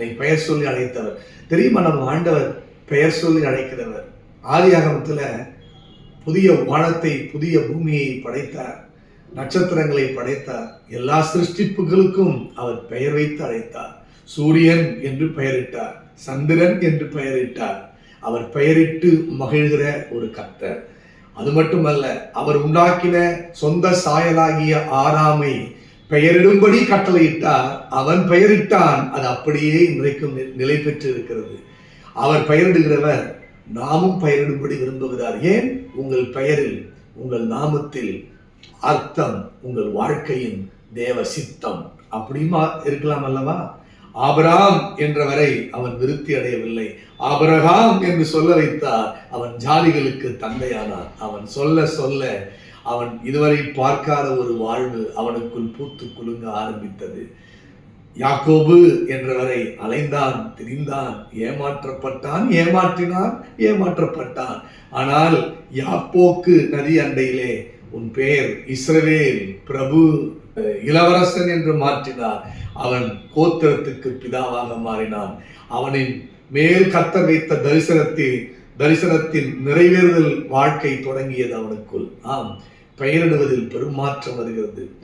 என்னை பெயர் சொல்லி அழைத்தவர். தெரியுமா நம்ம ஆண்டவர் பெயர் சொல்லி அழைக்கிறவர்? ஆதியாகமத்தில் புதிய வானத்தை புதிய பூமியை படைத்தார். நட்சத்திரங்களை படைத்தார். எல்லா சிருஷ்டிப்புகளுக்கும் அவர் பெயர் வைத்து அழைத்தார். சூரியன் என்று பெயரிட்டார். சந்திரன் என்று பெயரிட்டார். அவர் பெயரிட்டு மகிழ்கிற ஒரு கர்த்தர். அது மட்டுமல்ல அவர் உண்டாக்கின சொந்த சாயலாகிய ஆறாமை பெயரிடும்படி கட்டளையிட்டார். அவன் பெயரிட்டான். அது அப்படியே இன்றைக்கும் நிலை பெற்று இருக்கிறது அவர் பெயரிடுகிறவர் நாமும் பெயரிடும்படி விரும்புகிறார். ஏன்? உங்கள் பெயரில் உங்கள் நாமத்தில் அர்த்தம் உங்கள் வாழ்க்கையின் தேவ சித்தம் அப்படியுமா இருக்கலாம் அல்லவா? ஆபராம் என்றவரை அவன் விருத்தி அடையவில்லை. ஆபரகாம் என்று சொல்ல வைத்தார். அவன் ஜாதிகளுக்கு தந்தையானான் அவன் சொல்ல சொல்ல அவன் இதுவரை பார்க்காத ஒரு வாழ்வு அவனுக்குள் பூத்து குலுங்க ஆரம்பித்தது. யாக்கோபு என்றவரை அலைந்தான் திரிந்தான் ஏமாற்றப்பட்டான் ஏமாற்றினான் ஏமாற்றப்பட்டான். ஆனால் யாப்போக்கு நதி அண்டையிலே உன் பெயர் இஸ்ரவேல் பிரபு அஹ், இளவரசன் என்று மாற்றினார். அவன் கோத்திரத்துக்கு பிதாவாக மாறினான். அவனின் மேல் கத்த வைத்த தரிசனத்தில் தரிசனத்தின் நிறைவேறுதல் வாழ்க்கை தொடங்கியது அவனுக்குள். ஆம். பெயரிடுவதில் பெரும் மாற்றம் வருகிறது.